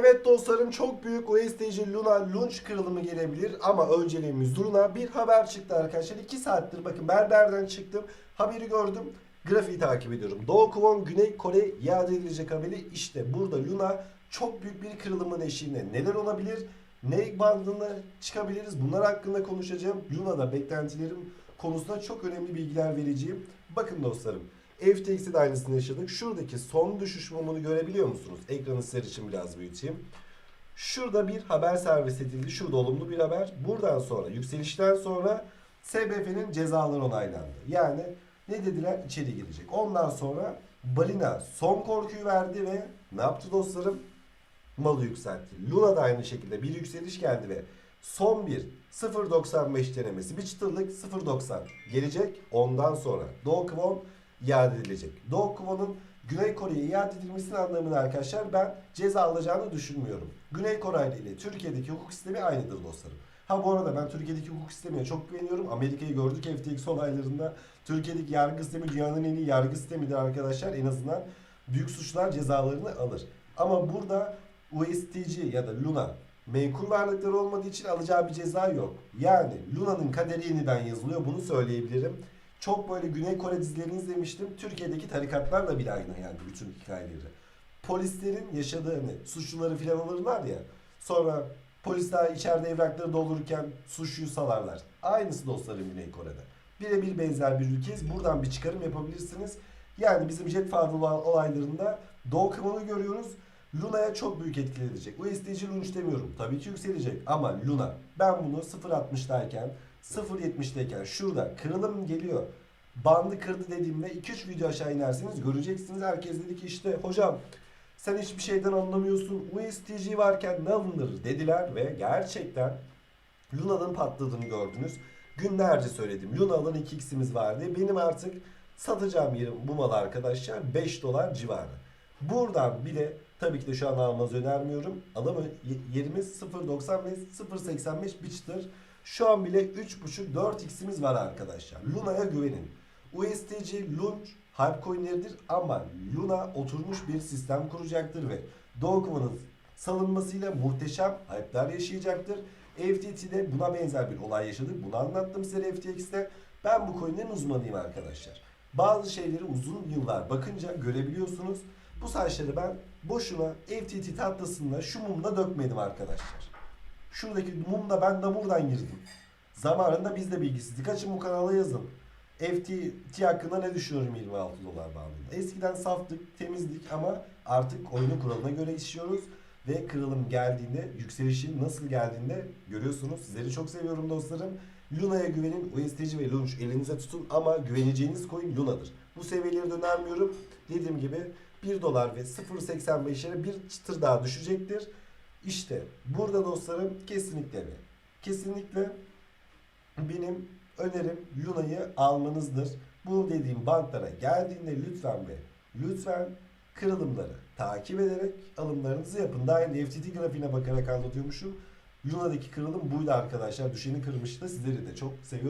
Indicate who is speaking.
Speaker 1: Evet dostlarım çok büyük USDC Luna launch kırılımı gelebilir ama önceliğimiz Luna. Bir haber çıktı arkadaşlar. 2 saattir bakın berberden çıktım. Haberi gördüm. Grafiği takip ediyorum. Doğu Kwon Güney Kore iade edilecek haberi işte burada Luna çok büyük bir kırılımın eşiğinde. Neler olabilir? Ne bandına çıkabiliriz? Bunlar hakkında konuşacağım. Luna'da beklentilerim konusunda çok önemli bilgiler vereceğim. Bakın dostlarım. FTX'de de aynısını yaşadık. Şuradaki son düşüş mumunu görebiliyor musunuz? Ekranı sizler için biraz büyüteyim. Şurada bir haber servis edildi. Şurada olumlu bir haber. Buradan sonra yükselişten sonra SBF'nin cezaları onaylandı. Yani ne dediler? İçeri girecek. Ondan sonra Balina son korkuyu verdi ve ne yaptı dostlarım? Malı yükseltti. Luna da aynı şekilde bir yükseliş geldi ve son bir 0.95 denemesi bir çıtırlık 0.90 gelecek. Ondan sonra Doğu Kwon iade edilecek. Doğu Kwon'un Güney Kore'ye iade edilmesinin anlamını arkadaşlar ben ceza alacağını düşünmüyorum. Güney Kore ile Türkiye'deki hukuk sistemi aynıdır dostlarım. Ha bu arada ben Türkiye'deki hukuk sistemine çok güveniyorum. Amerika'yı gördük FTX olaylarında. Türkiye'deki yargı sistemi dünyanın en iyi yargı sistemidir arkadaşlar. En azından büyük suçlar cezalarını alır. Ama burada USTC ya da Luna menkul varlıkları olmadığı için alacağı bir ceza yok. Yani Luna'nın kaderi yeniden yazılıyor bunu söyleyebilirim. Çok böyle Güney Kore dizilerini izlemiştim. Türkiye'deki tarikatlarla bile aynı yani bütün hikayeleri. Polislerin yaşadığı hani suçluları filan alırlar ya. Sonra polisler içeride evrakları doldururken suçluyu salarlar. Aynısı dostlarım Güney Kore'de. Birebir benzer bir ülkeyiz. Buradan bir çıkarım yapabilirsiniz. Yani bizim Jet Farm olaylarında Doğu Kıvan'ı görüyoruz. Luna'ya çok büyük etki edecek. USDC Launch demiyorum. Tabii ki yükselecek. Ama Luna ben bunu 0.60'dayken 0.70'deyken şurada kırılım geliyor. Bandı kırdı dediğimde 2-3 video aşağı inerseniz göreceksiniz. Herkes dedi ki işte hocam sen hiçbir şeyden anlamıyorsun. USDC varken ne alınır dediler ve gerçekten Luna'nın patladığını gördünüz. Günlerce söyledim. Luna alan 2x'imiz vardı. Benim artık satacağım yerim bu mal arkadaşlar 5 dolar civarı. Buradan bile tabii ki de şu an almanızı önermiyorum. Alama yerimiz 0.90 ve 0.85 biçtir. Şu an bile 3.5-4x'imiz var arkadaşlar. Luna'ya güvenin. USDC, Launch, hype coinleridir ama Luna oturmuş bir sistem kuracaktır ve Dogma'nın salınmasıyla muhteşem hype'lar yaşayacaktır. FTT'de buna benzer bir olay yaşadık. Bunu anlattım size FTX'te. Ben bu coinlerin uzmanıyım arkadaşlar. Bazı şeyleri uzun yıllar bakınca görebiliyorsunuz. Bu saçları ben boşuna FTT tahtasında şu mumda dökmedim arkadaşlar. Şuradaki mumda ben damurdan girdim. Zamanında biz de bilgisizlik. Açın bu kanala yazın. FTT hakkında ne düşünüyorum 26 dolar bandında. Eskiden saftık, temizdik ama artık oyunun kuralına göre işliyoruz. Ve kırılım geldiğinde, yükselişin nasıl geldiğinde görüyorsunuz. Sizleri çok seviyorum dostlarım. Luna'ya güvenin. USDC ve Launch elinize tutun ama güveneceğiniz coin Luna'dır. Bu seviyeleri dönermiyorum. Dediğim gibi 1 dolar ve 0.85'lere bir çıtır daha düşecektir. İşte burada dostlarım kesinlikle mi? Kesinlikle benim önerim Luna'yı almanızdır. Bu dediğim banklara geldiğinde lütfen ve lütfen kırılımları takip ederek alımlarınızı yapın. Daha önce FTT grafiğine bakarak anlatıyormuşum. Luna'daki kırılım buydu arkadaşlar. Düşeni kırmıştı. Sizleri de çok seviyorum.